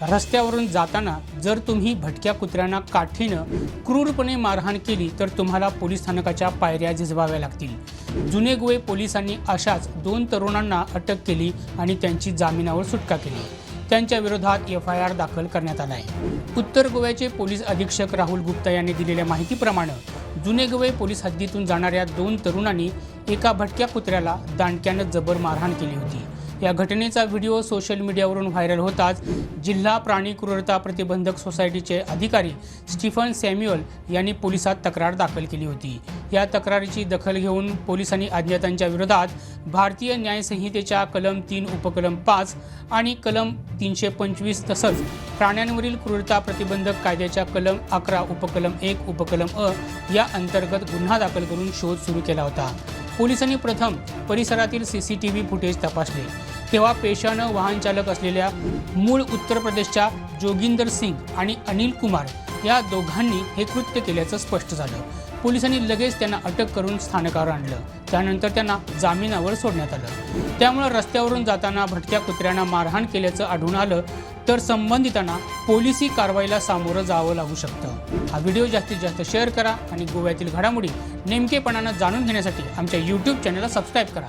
रस्त्यावरून जाताना जर तुम्ही भटक्या कुत्र्यांना काठीनं क्रूरपणे मारहाण केली तर तुम्हाला पोलीस स्थानकाच्या पायऱ्या झिजवाव्या लागतील. जुने गोवे पोलिसांनी अशाच दोन तरुणांना अटक केली आणि त्यांची जामिनावर सुटका केली. त्यांच्या विरोधात एफ आय आर दाखल करण्यात आला आहे उत्तर गोव्याचे पोलीस अधीक्षक राहुल गुप्ता यांनी दिलेल्या माहितीप्रमाणे जुने गोवे पोलीस हद्दीतून जाणाऱ्या दोन तरुणांनी एका भटक्या कुत्र्याला दांडक्यानं जबर मारहाण केली होती. या घटनेचा व्हिडिओ सोशल मीडियावरून व्हायरल होताच जिल्हा प्राणी क्रूरता प्रतिबंधक सोसायटीचे अधिकारी स्टीफन सॅम्युअल यांनी पोलिसात तक्रार दाखल केली होती. या तक्रारीची दखल घेऊन पोलिसांनी अज्ञातांच्या विरोधात भारतीय न्यायसंहितेच्या कलम तीन उपकलम पाच आणि कलम तीनशे पंचवीस तसंच प्राण्यांवरील क्रूरता प्रतिबंधक कायद्याच्या कलम अकरा उपकलम एक उपकलम अ या अंतर्गत गुन्हा दाखल करून शोध सुरू केला होता. पोलिसांनी प्रथम परिसरातील C C T V footage तपासले. तेव्हा पेशानं वाहन चालक असलेल्या मूळ उत्तर प्रदेशच्या जोगिंदर सिंग आणि अनिल कुमार या दोघांनी हे कृत्य केल्याचं स्पष्ट झालं. पोलिसांनी लगेच त्यांना अटक करून स्थानकावर आणलं. त्यानंतर त्यांना जामिनावर सोडण्यात आलं. त्यामुळे रस्त्यावरून जाताना भटक्या कुत्र्यांना मारहाण केल्याचं आढळून आलं. तर संबंधितांना पोलिसी कारवाईला सामोरं जावं लागू शकतं. हा व्हिडिओ जास्तीत जास्त शेअर करा आणि गोव्यातील घडामोडी नेमकेपणानं जाणून घेण्यासाठी आमच्या यूट्यूब चॅनलला सबस्क्राईब करा.